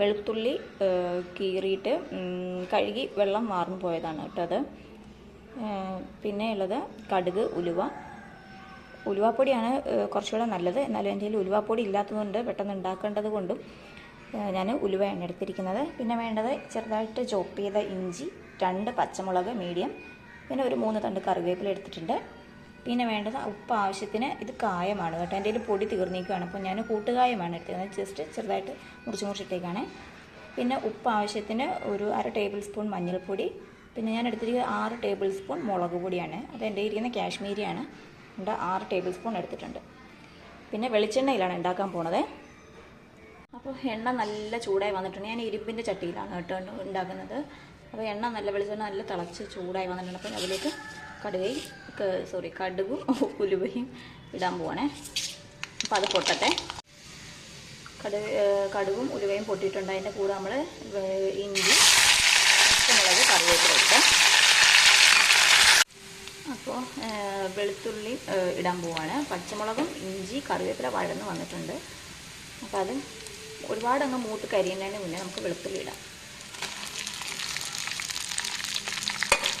വെളുത്തുള്ളി കീറിയിട്ട് കഴുകി വെള്ളം വാർന്നു പോയതാണ് കേട്ടോ അത്. പിന്നെ ഉള്ളത് കടുക് ഉലുവ. ഉലുവാപ്പൊടിയാണ് കുറച്ചുകൂടെ നല്ലത്. എന്നാലും എന്റെ കയ്യിൽ ഉലുവാപ്പൊടി ഇല്ലാത്തതുകൊണ്ട് പെട്ടെന്ന് ഉണ്ടാക്കേണ്ടത് കൊണ്ടും ഞാൻ ഉലുവയാണ് എടുത്തിരിക്കുന്നത്. പിന്നെ വേണ്ടത് ചെറുതായിട്ട് ചോപ്പ് ചെയ്ത ഇഞ്ചി രണ്ട് പച്ചമുളക് മീഡിയം പിന്നെ ഒരു മൂന്ന് തണ്ട് കറിവേപ്പില എടുത്തിട്ടുണ്ട്. പിന്നെ വേണ്ടത് ഉപ്പ് ആവശ്യത്തിന് ഇത് കായമാണ് കേട്ടോ. എന്റെ കയ്യിൽ പൊടി തീർന്നിരിക്കുകയാണ്. അപ്പോൾ ഞാൻ കൂട്ടുകായമാണ് എടുത്തത്. ജസ്റ്റ് ചെറുതായിട്ട് മുറിച്ച് മുറിച്ചിട്ടേക്കാണ്. പിന്നെ ഉപ്പ് ആവശ്യത്തിന് ഒരു അര ടേബിൾ സ്പൂൺ മഞ്ഞൾപ്പൊടി. പിന്നെ ഞാൻ എടുത്തിരിക്കുന്നത് ആറ് ടേബിൾ സ്പൂൺ മുളക് പൊടിയാണ്. അത് എന്റെ ഇരിക്കുന്ന കാശ്മീരിയാണ്. ഉണ്ട് ആറ് ടേബിൾ സ്പൂൺ എടുത്തിട്ടുണ്ട്. പിന്നെ വെളിച്ചെണ്ണയിലാണ് ഉണ്ടാക്കാൻ പോണത്. അപ്പോൾ എണ്ണ നല്ല ചൂടായി വന്നിട്ടുണ്ട്. ഞാൻ ഇരുമ്പിന്റെ ചട്ടിയിലാണ് കേട്ടോ ഉണ്ടാക്കുന്നത്. അപ്പോൾ എണ്ണ നല്ല വെളിച്ചെണ്ണ നല്ല തിളച്ച് ചൂടായി വന്നിട്ടുണ്ട്. അപ്പോൾ അതിലേക്ക് കടുകയും സോറി കടുകും ഉലുവയും ഇടാൻ പോവാണേ. അപ്പോൾ അത് പൊട്ടട്ടെ. കടുക് കടുകും ഉലുവയും പൊട്ടിയിട്ടുണ്ട്. അതിന്റെ കൂടെ നമ്മൾ ഇഞ്ചി പച്ചമുളക് കറിവേപ്പില ഇട്ട്. അപ്പോൾ വെളുത്തുള്ളി ഇടാൻ പോവാണ്. പച്ചമുളകും ഇഞ്ചി കറിവേപ്പില വഴന്ന് വന്നിട്ടുണ്ട്. അപ്പോൾ അത് ഒരുപാട് അങ്ങ് മൂത്ത് കരിയുന്നതിന് മുന്നേ നമുക്ക് വെളുത്തുള്ളി ഇടാം.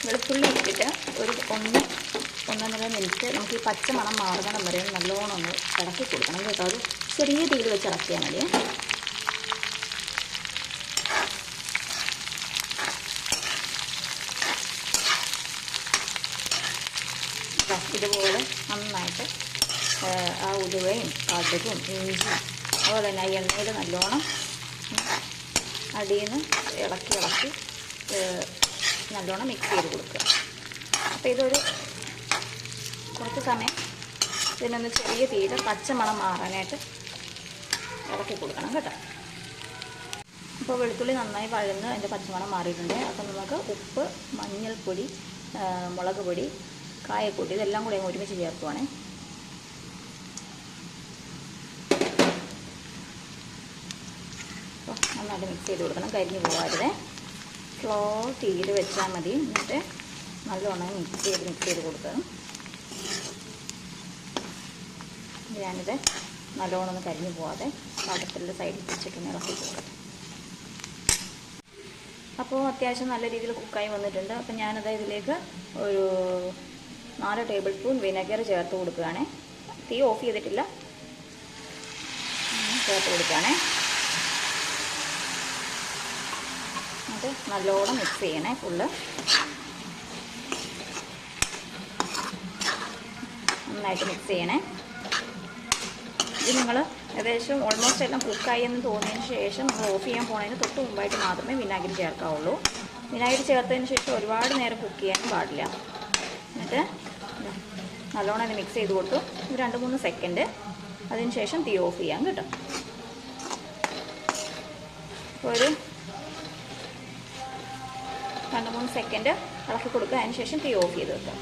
വെളുത്തുള്ളി ഇട്ടിട്ട് ഒരു ഒന്ന് ഒന്നര മിനിറ്റ് നമുക്ക് ഈ പച്ച മണം മാറുന്നിടം വരെ നല്ലോണം ഒന്ന് ഇളക്കി കൊടുക്കണം കേട്ടോ. അത് ചെറിയ തീയിൽ വെച്ച് ഇളക്കിയാൽ മതി. ഇതുപോലെ നന്നായിട്ട് ആ, ഉലുവയും കടുകും ഇഞ്ചിയും അതുപോലെ തന്നെ എണ്ണയിൽ നല്ലോണം അടിയിൽ നിന്ന് ഇളക്കി ഇളക്കി നല്ലോണം മിക്സ് ചെയ്ത് കൊടുക്കുക. അപ്പോൾ ഇതൊരു കുറച്ച് സമയം ഇതിനൊന്ന് ചെറിയ തീയിൽ പച്ചമണം മാറാനായിട്ട് ഇളക്കി കൊടുക്കണം കേട്ടോ. അപ്പോൾ വെളുത്തുള്ളി നന്നായി വഴന്ന് അതിന്റെ പച്ചമണം മാറിയിട്ടുണ്ട്. അപ്പോൾ നമുക്ക് ഉപ്പ് മഞ്ഞൾപ്പൊടി മുളക് പൊടി കായപ്പൊടി ഇതെല്ലാം കൂടി ഒരുമിച്ച് ചേർക്കുവാണേ. നന്നായിട്ട് മിക്സ് ചെയ്ത് കൊടുക്കണം. കരിഞ്ഞ് പോകാതെ സ്ലോ തീയിൽ വെച്ചാൽ മതി. എന്നിട്ട് നല്ലോണം മിക്സ് ചെയ്ത് മിക്സ് ചെയ്ത് കൊടുക്കണം. ഞാനിത് നല്ലോണം ഒന്ന് കരിഞ്ഞു പോവാതെ പാത്രത്തിന്റെ സൈഡിൽ വെച്ചിട്ടൊന്ന് ഇളക്കി കൊടുക്കാം. അപ്പോൾ അത്യാവശ്യം നല്ല രീതിയിൽ കുക്കായി വന്നിട്ടുണ്ട്. അപ്പോൾ ഞാനത് ഇതിലേക്ക് ഒരു നാല് ടേബിൾ സ്പൂൺ വിനെഗർ ചേർത്ത് കൊടുക്കുകയാണ്. തീ ഓഫ് ചെയ്തിട്ടില്ല. ചേർത്ത് കൊടുക്കുകയാണേ. അത് നല്ലോണം മിക്സ് ചെയ്യണേ ഫുള്ള് നന്നായിട്ട് മിക്സ് ചെയ്യണേ. ഇത് നിങ്ങൾ ഏകദേശം ഓൾമോസ്റ്റ് എല്ലാം കുക്കായി എന്ന് തോന്നിയതിന് ശേഷം നിങ്ങൾ ഓഫ് ചെയ്യാൻ പോണതിന് തൊട്ട് മുമ്പായിട്ട് മാത്രമേ വിനാഗിരി ചേർക്കാവുള്ളൂ. വിനാഗിരി ചേർത്തതിന് ശേഷം ഒരുപാട് നേരം കുക്ക് ചെയ്യാനും പാടില്ല. എന്നിട്ട് നല്ലോണം ഇത് മിക്സ് ചെയ്ത് കൊടുത്തു. ഒരു രണ്ട് മൂന്ന് സെക്കൻഡ് അതിന് ശേഷം തീ ഓഫ് ചെയ്യാൻ കിട്ടും. ഒരു രണ്ട് മൂന്ന് സെക്കൻഡ് ഇളക്കി കൊടുക്കുക. അതിന് ശേഷം തീ ഓഫ് ചെയ്ത് വെക്കുക.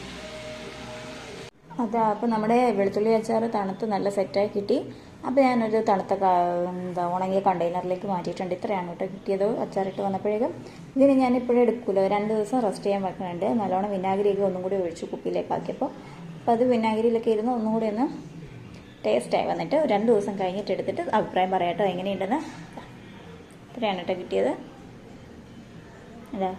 അതാ അപ്പോൾ നമ്മുടെ വെളുത്തുള്ളി അച്ചാർ തണുത്ത് നല്ല സെറ്റായി കിട്ടി. അപ്പോൾ ഞാനൊരു തണുത്ത എന്താ ഉണങ്ങിയ കണ്ടെയ്നറിലേക്ക് മാറ്റിയിട്ടുണ്ട്. ഇത്രയാണ് കേട്ടോ കിട്ടിയത് അച്ചാറിട്ട് വന്നപ്പോഴേക്കും. ഇതിന് ഞാൻ ഇപ്പോഴും എടുക്കില്ല രണ്ട് ദിവസം റെസ്റ്റ് ചെയ്യാൻ വെക്കുന്നുണ്ട്. നല്ലോണം വിനാഗിരിയൊക്കെ ഒന്നും കൂടി ഒഴിച്ച് കുപ്പിയിലേക്ക് ആക്കിയപ്പോൾ അപ്പോൾ അത് വിനാഗിരിയിലൊക്കെ ഇരുന്ന് ഒന്നും കൂടി ഒന്ന് ടേസ്റ്റായി വന്നിട്ട് രണ്ട് ദിവസം കഴിഞ്ഞിട്ട് എടുത്തിട്ട് അഭിപ്രായം പറയാട്ടോ എങ്ങനെയുണ്ടെന്ന്. ഇത്രയാണ് കേട്ടോ കിട്ടിയത്. അല്ലേ